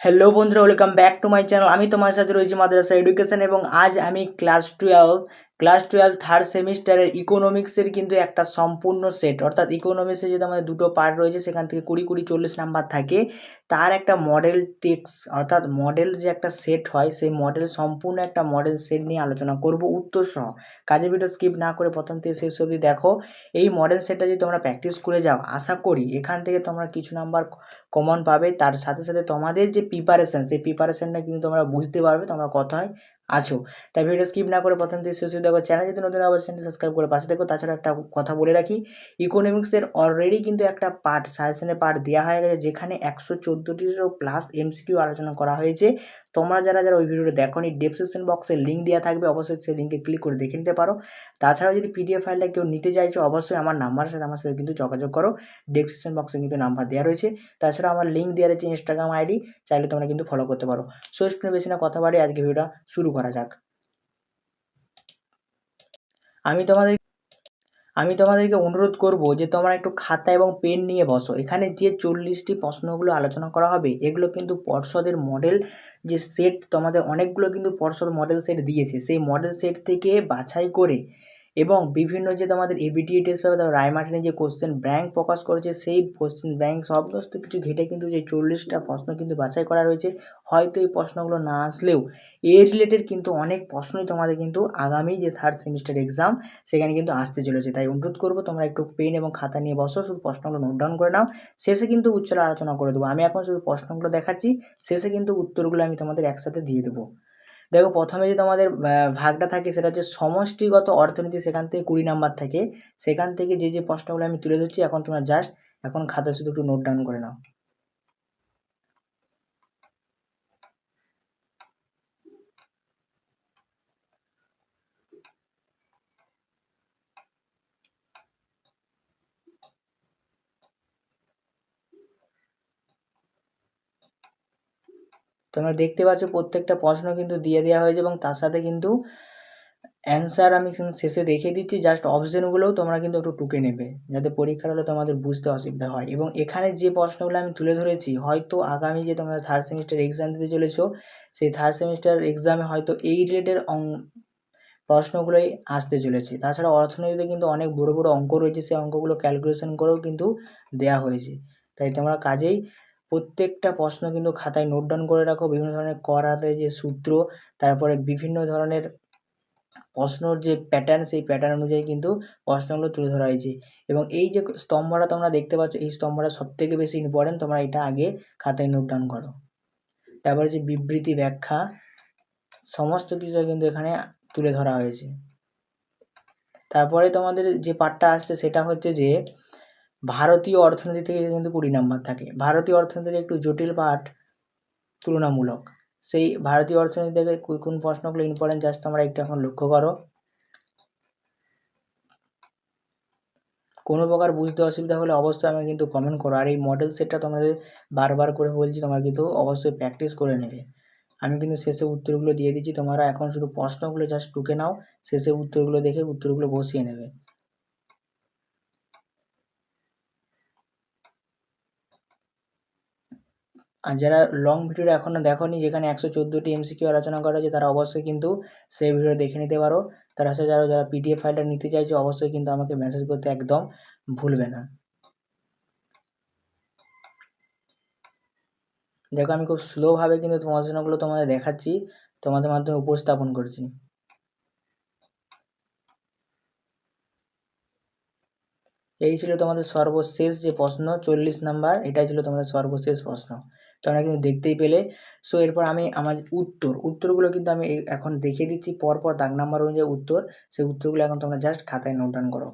Hello বন্ধুরা welcome back to my channel আমি তোমার সাথে রয়েছি মাদ্রাসা এডুকেশন এবং আজ আমি class twelve class twelve third সেমিস্টারের ইকোনমিক্সের কিন্তু একটা সম্পূর্ণ সেট অর্থাৎ ইকোনমিক্সে যদি আমাদের দুটো পার্ট রয়েছে, সেখান থেকে কুড়ি কুড়ি চল্লিশ নাম্বার থাকে, তার একটা মডেল টেক্স অর্থাৎ মডেল যে একটা সেট হয়, সেই মডেল সম্পূর্ণ একটা মডেল সেট নিয়ে আলোচনা করব উত্তর সহ কাজে ভিডিও স্কিপ না করে প্রথম থেকে শেষ অবধি দেখো। এই মডেল সেটটা যদি তোমরা প্র্যাকটিস করে যাও, আশা করি এখান থেকে তোমরা কিছু নাম্বার কমন পাবে। তার সাথে সাথে তোমাদের যে প্রিপারেশান সেই প্রিপারেশানটা কিন্তু তোমরা বুঝতে পারবে, তোমরা কথায় আছো। তাই ভিডিও স্কিপ না করে প্রথম থেকে শেষ দেখো চ্যানেল যদি নতুন আবার চ্যানেল সাবস্ক্রাইব করে পাশে দেখো তাছাড়া একটা কথা বলে রাখি ইকোনমিক্সের অলরেডি কিন্তু একটা পার্ট সাজেশনের পার্ট দেওয়া হয়ে গেছে, যেখানে একশো চোদ্দোটিরও প্লাস এমসিকিউ আলোচনা করা হয়েছে। তোমরা যারা যারা ওই ভিডিওটা দেখো নি ডেসক্রিপশন বক্সে লিঙ্ক দেওয়া থাকবে, অবশ্যই সেই লিঙ্কে ক্লিক করে দেখে নিতে পারো। তাছাড়াও যদি পিডিএফ ফাইলটা কেউ নিতে চাইছো, অবশ্যই আমার নাম্বারের সাথে আমার সাথে কিন্তু যোগাযোগ করো। ডেসক্রিপশন বক্সে কিন্তু নাম্বার দেওয়া রয়েছে। তাছাড়া আমার লিঙ্ক দেওয়া রয়েছে ইনস্টাগ্রাম আইডি চাইলে তোমরা কিন্তু ফলো করতে পারো। সো স্টুডেন্ট বেশি না কথা বাড়ি আজকে ভিডিওটা শুরু করা যাক। আমি তোমাদের আমি তোমাদেরকে অনুরোধ করব যে তোমরা একটু খাতা এবং পেন নিয়ে বসো। এখানে যে চল্লিশটি প্রশ্নগুলো আলোচনা করা হবে, এগুলো কিন্তু পর্ষদের মডেল যে সেট তোমাদের অনেকগুলো কিন্তু পর্ষদ মডেল সেট দিয়েছে। সেই মডেল সেট থেকে বাছাই করে এবং বিভিন্ন যে তোমাদের এবিটি টেস্ট পাবে তারপর রায়মার্টিনের যে কোশ্চেন ব্যাংক প্রকাশ করেছে, সেই কোশ্চেন ব্যাংক সমস্ত কিছু ঘেটে কিন্তু যে চল্লিশটা প্রশ্ন কিন্তু বাছাই করা রয়েছে। হয়তো এই প্রশ্নগুলো না আসলেও এ রিলেটেড কিন্তু অনেক প্রশ্নই তোমাদের কিন্তু আগামী যে থার্ড সেমিস্টার এক্সাম সেখানে কিন্তু আসতে চলেছে। তাই অনুরোধ করব তোমরা একটু পেন এবং খাতা নিয়ে বসো, শুধু প্রশ্নগুলো নোট ডাউন করে নাও। শেষে কিন্তু উচ্চারণ আলোচনা করে দেবো। আমি এখন শুধু প্রশ্নগুলো দেখাচ্ছি। শেষে কিন্তু উত্তরগুলো আমি তোমাদের একসাথে দিয়ে দেবো। দেখো প্রথমে যে তোমাদের ভাগটা থাকে সেটা হচ্ছে সমষ্টিগত অর্থনীতি সেখান থেকে কুড়ি নাম্বার থাকে। সেখান থেকে যে যে প্রশ্নগুলো আমি তুলে ধরছি, এখন তোমরা জাস্ট এখন খাতা শুধু একটু নোট ডাউন করে নাও। তোমরা দেখতে পাচ্ছ প্রত্যেকটা প্রশ্ন কিন্তু দিয়ে দেওয়া হয়েছে এবং তার সাথে কিন্তু অ্যান্সার আমি শেষে দেখিয়ে দিচ্ছি। জাস্ট অপশানগুলোও তোমরা কিন্তু একটু টুকে নেবে, যাতে পরীক্ষার হলে তোমাদের বুঝতে অসুবিধা হয়। এবং এখানে যে প্রশ্নগুলো আমি তুলে ধরেছি, হয়তো আগামী যে তোমরা থার্ড সেমিস্টার এক্সাম দিতে চলেছো, সেই থার্ড সেমিস্টার এক্সামে হয়তো এই রিলেটেড প্রশ্নগুলোই আসতে চলেছে। তাছাড়া অর্থনীতিতে কিন্তু অনেক বড় বড় অঙ্ক রয়েছে, সেই অঙ্কগুলো ক্যালকুলেশন করেও কিন্তু দেওয়া হয়েছে। তাই তোমরা কাজেই প্রত্যেকটা প্রশ্ন কিন্তু খাতায় নোট ডাউন করে রাখো। বিভিন্ন ধরনের করাতে যে সূত্র, তারপরে বিভিন্ন ধরনের প্রশ্নর যে প্যাটার্ন সেই প্যাটার্ন অনুযায়ী কিন্তু প্রশ্নগুলো তুলে ধরা হয়েছে। এবং এই যে স্তম্ভটা তোমরা দেখতে পাচ্ছ, এই স্তম্ভটা সবথেকে বেশি ইম্পর্ট্যান্ট তোমরা এটা আগে খাতায় নোট ডাউন করো। তারপরে যে বিবৃতি ব্যাখ্যা, সমস্ত কিছু কিন্তু এখানে তুলে ধরা হয়েছে। তারপরে তোমাদের যে পার্টটা আসছে, সেটা হচ্ছে যে ভারতীয় অর্থনীতি থেকে কিন্তু কুড়ি নাম্বার থাকে। ভারতীয় অর্থনীতির একটু জটিল পাঠ তুলনামূলক। সেই ভারতীয় অর্থনীতি থেকে কোন প্রশ্নগুলো ইম্পর্টেন্ট জাস্ট তোমরা একটু এখন লক্ষ্য করো। কোনো প্রকার বুঝতে অসুবিধা হলে অবশ্যই আমি কিন্তু কমেন্ট করো। আর এই মডেল সেটটা তোমাদের বারবার করে বলছি, তোমরা কিন্তু অবশ্যই প্র্যাকটিস করে নেবে। আমি কিন্তু শেষে উত্তরগুলো দিয়ে দিচ্ছি। তোমরা এখন শুধু প্রশ্নগুলো জাস্ট টুকে নাও। শেষে উত্তরগুলো দেখে উত্তরগুলো বসিয়ে নেবে। আর যারা লং ভিডিওটা এখনও দেখোনি, যেখানে একশো চোদ্দোটি এমসিকিউ আলোচনা করা হয়েছে, তারা অবশ্যই কিন্তু সেই ভিডিও দেখে নিতে পারো। তারা সাথে যারা যারা পিডিএফ ফাইলটা নিতে চাইছে, অবশ্যই কিন্তু আমাকে মেসেজ করতে একদম ভুলবে না। দেখো, আমি খুব স্লোভাবে কিন্তু প্রশ্নগুলো তোমাদের দেখাচ্ছি, তোমাদের মাধ্যমে উপস্থাপন করছি। এই ছিল তোমাদের সর্বশেষ যে প্রশ্ন, চল্লিশ নাম্বার, এটাই ছিল তোমাদের সর্বশেষ প্রশ্ন। তোমরা কিন্তু দেখতেই পেলে। সো এরপর আমি আমার উত্তর, উত্তরগুলো কিন্তু আমি এখন দেখিয়ে দিচ্ছি। পরপর দাগ নাম্বার অনুযায়ী উত্তর। সেই উত্তরগুলো এখন তোমরা জাস্ট খাতায় নোট ডাউন করো।